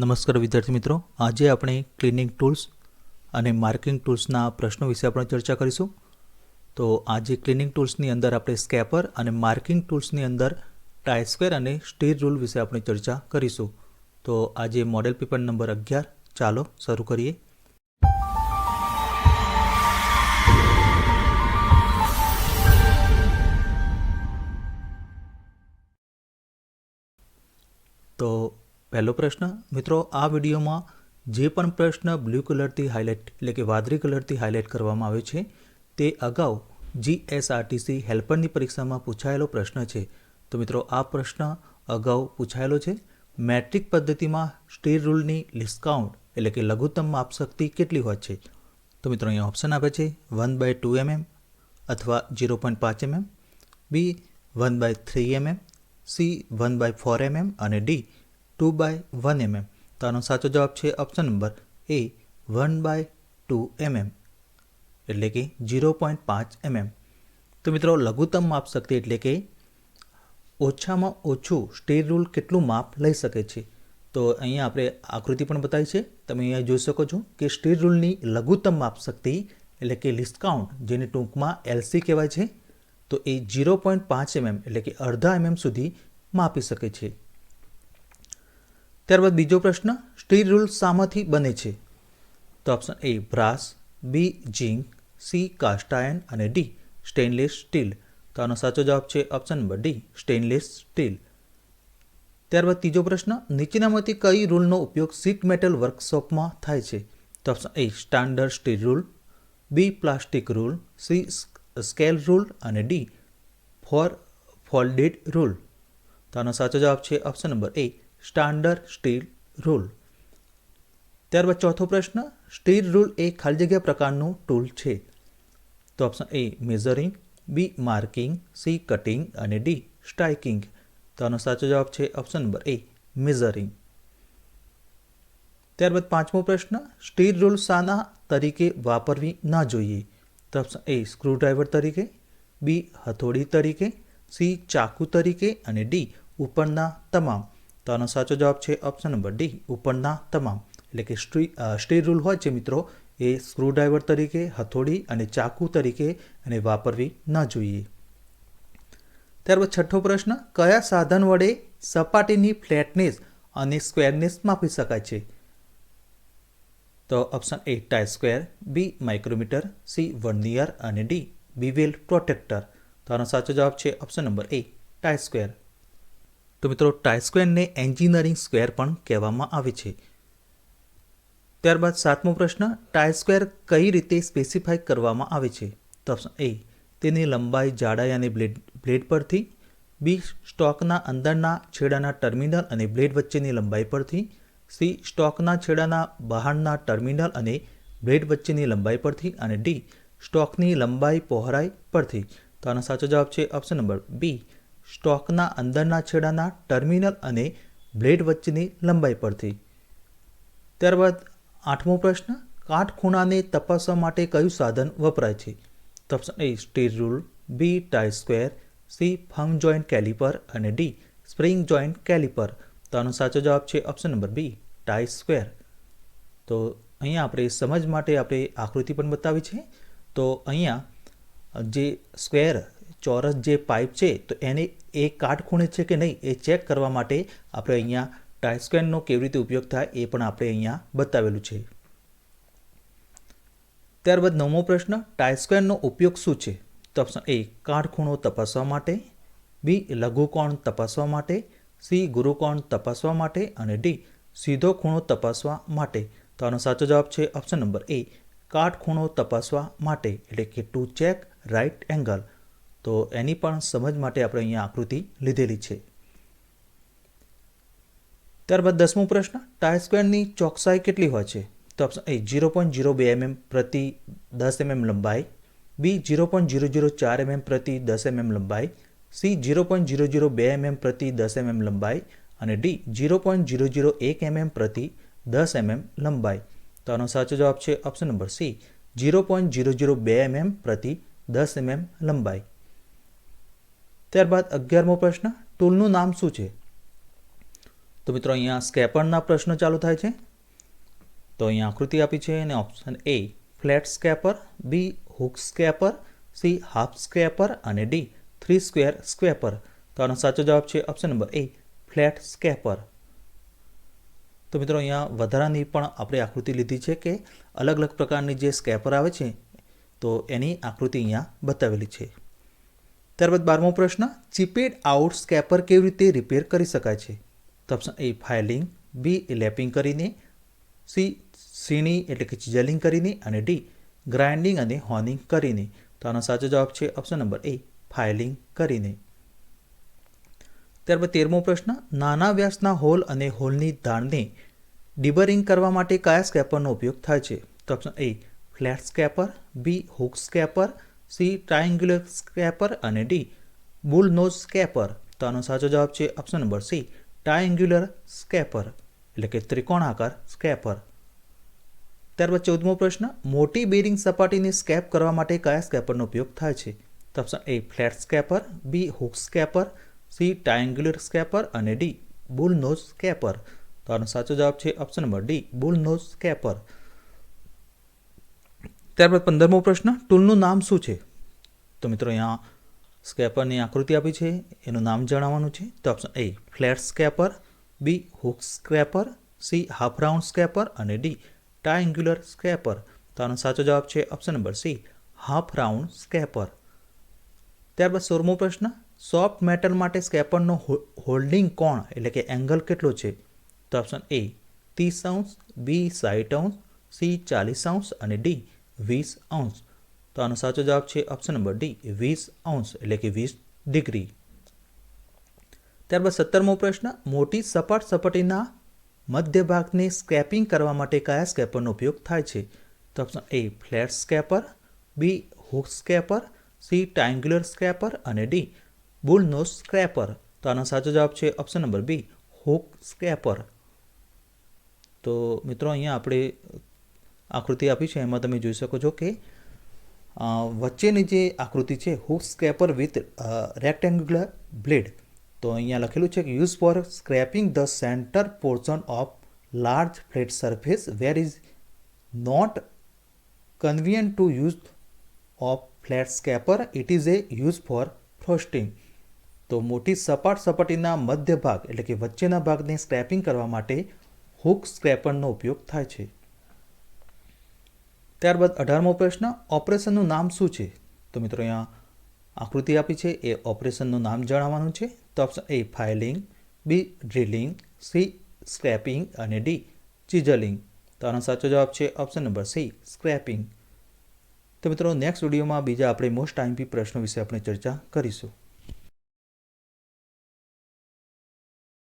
નમસ્કાર વિદ્યાર્થી મિત્રો. આજે આપણે ક્લિનિંગ ટૂલ્સ અને માર્કિંગ ટૂલ્સના પ્રશ્નો વિશે આપણે ચર્ચા કરીશું. તો આજે ક્લિનિંગ ટૂલ્સની અંદર આપણે સ્કેપર અને માર્કિંગ ટૂલ્સની અંદર ટાઈ સ્ક્વેર અને સ્ટીર રૂલ વિશે આપણે ચર્ચા કરીશું. તો આજે મોડેલ પેપર નંબર અગિયાર. ચાલો શરૂ કરીએ. તો પહેલો પ્રશ્ન, મિત્રો, આ વિડીયોમાં જે પણ પ્રશ્ન બ્લુ કલરથી હાઇલાઇટ એટલે કે વાદળી કલરથી હાઇલાઇટ કરવામાં આવ્યો છે, તે અગાઉ જીએસઆરટીસી હેલ્પરની પરીક્ષામાં પૂછાયેલો પ્રશ્ન છે. તો મિત્રો, આ પ્રશ્ન અગાઉ પૂછાયેલો છે. મેટ્રિક પદ્ધતિમાં સ્ટીર રૂલની ડિસ્કાઉન્ટ એટલે કે લઘુત્તમ માપશક્તિ કેટલી હોય છે? તો મિત્રો, અહીંયા ઓપ્શન આપે છે વન બાય ટુ એમએમ અથવા ઝીરો પોઈન્ટ પાંચ MM, B one by three MM, C one by four MM અને D two by one MM તો આનો સાચો જવાબ છે option number A one by two MM એટલે કે ઝીરો પોઈન્ટ પાંચ એમએમ તો મિત્રો લઘુત્તમ માપ શક્તિ એટલે કે ઓછામાં ઓછું સ્ટેર રૂલ કેટલું માપ લઈ શકે છે? તો અહીંયા આપણે આકૃતિ પણ બતાવી છે. તમે અહીંયા જોઈ શકો છો કે સ્ટેર રૂલની લઘુત્તમ માપ શક્તિ એટલે કે ડિસ્કાઉન્ટ જેને ટૂંકમાં એલસી કહેવાય છે, તો એ ઝીરો પોઈન્ટ પાંચ એમએમ એટલે કે અડધા એમએમ સુધી માપી શકે છે. ત્યારબાદ બીજો પ્રશ્ન, સ્ટીલ રૂલ શામાંથી બને છે? તો option A brass B zinc C cast iron અને ડી સ્ટેનલેસ સ્ટીલ. તો આનો સાચો જવાબ છે option number D stainless steel. ત્યારબાદ ત્રીજો પ્રશ્ન, નીચેનામાંથી કઈ રૂલનો ઉપયોગ સીટ મેટલ વર્કશોપમાં થાય છે? તો option A standard steel rule B plastic rule C scale rule અને ડી ફોર, ફોલ્ડેડ રૂલ. તો આનો સાચો જવાબ છે option number A standard steel rule. ત્યારબાદ ચોથો પ્રશ્ન, સ્ટીલ રૂલ એ ખાલી જગ્યા પ્રકારનું ટૂલ છે? તો option A measuring B marking C cutting અને ડી સ્ટ્રાઇકિંગ તો આનો સાચો જવાબ છે ઓપ્શન નંબર એ મેઝરિંગ ત્યારબાદ પાંચમો પ્રશ્ન, સ્ટીલ રૂલ શાના તરીકે વાપરવી ન જોઈએ? તો ઓપ્શન એ, સ્ક્રૂડ્રાઈવર તરીકે બી હથોડી તરીકે સી ચાકુ તરીકે અને ડી ઉપરના તમામ. તો આનો સાચો જવાબ છે ઓપ્શન નંબર ડી ઉપરના તમામ. એટલે કે સ્ટ્રી સ્ટીલ રૂલ હોય છે મિત્રો, એ સ્ક્રૂડ્રાઈવર તરીકે, હથોડી અને ચાકુ તરીકે અને વાપરવી ન જોઈએ. ત્યારબાદ છઠ્ઠો પ્રશ્ન, કયા સાધન વડે સપાટીની ફ્લેટનેસ અને સ્ક્વેરનેસ માપી શકાય છે? તો option A tie square B micrometer C vernier અને ડી બીવેલ પ્રોટેક્ટર તો આનો સાચો જવાબ છે option number A tie square તો મિત્રો ટાઈ સ્ક્વેરને એન્જિનિયરિંગ સ્ક્વેર પણ કહેવામાં આવે છે. ત્યારબાદ સાતમો પ્રશ્ન ટાઈ સ્ક્વેર કઈ રીતે સ્પેસિફાઈ કરવામાં આવે છે? તો ઓપ્શન એ તેની લંબાઈ, જાડાઈ અને બ્લેડ બ્લેડ પરથી. બી સ્ટોકના અંદરના છેડાના ટર્મિનલ અને બ્લેડ વચ્ચેની લંબાઈ પરથી. સી સ્ટોકના છેડાના બહારના ટર્મિનલ અને બ્લેડ વચ્ચેની લંબાઈ પરથી અને ડી સ્ટોકની લંબાઈ, પહોળાઈ પરથી. તો આનો સાચો જવાબ છે ઓપ્શન નંબર બી સ્ટોકના અંદરના છેડાના ટર્મિનલ અને બ્લેડ વચ્ચેની લંબાઈ પરથી. ત્યારબાદ આઠમો પ્રશ્ન, કાટખૂણાને તપાસવા માટે કયું સાધન વપરાય છે? Option A steel rule, B try square, C firm joint caliper અને ડી, સ્પ્રિંગ જોઈન્ટ કેલિપર. તો આનો સાચો જવાબ છે option number B tie square. તો અહીંયા આપણે સમજ માટે આપણે આકૃતિ પણ બતાવી છે. તો અહીંયા જે સ્ક્વેર ચોરસ જે પાઇપ છે, તો એને એ કાટખૂણે છે કે નહીં એ ચેક કરવા માટે આપણે અહીંયા ટાઇસ્કેનનો કેવી રીતે ઉપયોગ થાય એ પણ આપણે અહીંયા બતાવેલું છે. ત્યારબાદ નવમો પ્રશ્ન ટાઇસ્કેનનો ઉપયોગ શું છે? તો ઓપ્શન એ કાટખૂણો તપાસવા માટે, બી લઘુકોણ તપાસવા માટે, સી ગુરુકોણ તપાસવા માટે અને ડી, સીધો ખૂણો તપાસવા માટે. તો આનો સાચો જવાબ છે ઓપ્શન નંબર એ કાટખૂણો તપાસવા માટે. એટલે કે ટુ ચેક રાઇટ એંગલ તો એની પણ સમજ માટે આપણે અહીંયા આકૃતિ લીધેલી છે ત્યારબાદ દસમો પ્રશ્ન ટાયર સ્ક્વેરની ચોકસાઈ કેટલી હોય છે તો option A zero point zero બે એમએમ પ્રતિ દસ એમએમ લંબાઈ B zero point zero zero ચાર એમએમ પ્રતિ દસ એમએમ લંબાઈ C zero point zero zero બે એમએમ પ્રતિ દસ એમએમ લંબાઈ અને D zero point zero zero એક એમએમ પ્રતિ દસ એમએમ લંબાઈ તો આનો સાચો જવાબ છે option number C zero point zero zero બે એમએમ પ્રતિ દસ એમએમ લંબાઈ ત્યારબાદ અગિયારમો પ્રશ્ન, ટૂલનું નામ શું છે? તો મિત્રો અહીંયા સ્કેપરના પ્રશ્નો ચાલુ થાય છે. તો અહીંયા આકૃતિ આપી છે અને option A, flat scraper, B, hook scraper, C, half scraper અને ડી, થ્રી સ્ક્વેર સ્કેપર. તો આનો સાચો જવાબ છે option number A, flat scraper. તો મિત્રો અહીંયા વધારાની પણ આપણે આકૃતિ લીધી છે કે અલગ અલગ પ્રકારની જે સ્કેપર આવે છે, તો એની આકૃતિ અહીંયા બતાવેલી છે. ત્યારબાદ બારમો પ્રશ્ન, ચીપેડ આઉટ સ્કેપર કેવી રીતે રિપેર કરી શકાય છે? તો option A filing B lapping કરીને. સી સીણી, એટલે કે ચિઝલિંગ કરીને. અને ડી ગ્રાઇન્ડિંગ અને હોનિંગ કરીને. તો આનો સાચો જવાબ છે ઓપ્શન નંબર એ ફાઇલિંગ કરીને. ત્યારબાદ તેરમો પ્રશ્ન, નાના વ્યાસના હોલ અને હોલની ધાણને ડિબરિંગ કરવા માટે કયા સ્કેપરનો ઉપયોગ થાય છે? તો option A flat scraper. B hook scraper. C triangular scraper અને ડી બુલ નોઝ સ્કેપર તો આનો સાચો જવાબ છે option number C triangular scraper એટલે કે ત્રિકોણાકાર સ્કેપર ત્યારબાદ ચૌદમો પ્રશ્ન, મોટી બેરિંગ સપાટીને સ્કેપ કરવા માટે કયા સ્કેપરનો ઉપયોગ થાય છે? તો option A flat scraper B hook scraper C triangular scraper અને ડી બુલ નોઝ સ્કેપર તો આનો સાચો જવાબ છે option number D bull nose scraper ત્યારબાદ પંદરમો પ્રશ્ન, ટૂલનું નામ શું છે? તો મિત્રો અહીંયા સ્કેપરની આકૃતિ આપી છે, એનું નામ જણાવવાનું છે. તો option A flat scraper B hook scraper C half round scraper અને ડી ટ્રાયંગ્યુલર સ્કેપર તો આનો સાચો જવાબ છે option number C half round scraper ત્યારબાદ સોળમો પ્રશ્ન, સોફ્ટ મેટલ માટે સ્કેપરનો હોલ્ડિંગ કોણ? એટલે કે એંગલ કેટલો છે? તો ઓપ્શન એ ત્રીસ અંશ બી સાઠ અંશ સી ચાલીસ અંશ, અને ડી વીસ અંશ. તો આનો સાચો જવાબ છે ઓપ્શન નંબર ડી વીસ અંશ, એટલે કે વીસ ડિગ્રી. ત્યારબાદ સત્તરમો પ્રશ્ન, મોટી સપાટ સપાટીના મધ્ય ભાગને સ્કેપિંગ કરવા માટે કયા સ્કેપરનો ઉપયોગ થાય છે? તો option A flat scraper B hook scraper C triangular scraper અને ડી બુલનો સ્ક્રેપર તો આનો સાચો જવાબ છે option number B hook scraper તો મિત્રો, અહીંયા આપણે આકૃતિ આપી છે. એમાં તમે જોઈ શકો છો કે વચ્ચેની જે આકૃતિ છે hook scraper with rectangular blade તો અહીંયા લખેલું છે કે use for scraping the centre portion of large flat surface where is not convenient to use of flat scraper it is a use for frosting તો મોટી સપાટ સપાટીના મધ્ય ભાગ એટલે કે વચ્ચેના ભાગને સ્ક્રેપિંગ કરવા માટે હુક સ્ક્રેપરનો ઉપયોગ થાય છે. ત્યારબાદ અઢારમો પ્રશ્ન, ઓપરેશનનું નામ શું છે? તો મિત્રો અહીંયા આકૃતિ આપી છે, એ ઓપરેશનનું નામ જણાવવાનું છે. તો option A filing B drilling C scraping અને ડી ચીઝલિંગ તો આનો સાચો જવાબ છે ઓપ્શન નંબર સી સ્ક્રેપિંગ તો મિત્રો નેક્સ્ટ વિડીયોમાં બીજા આપણે મોસ્ટ આઈમ્પી પ્રશ્નો વિશે આપણે ચર્ચા કરીશું.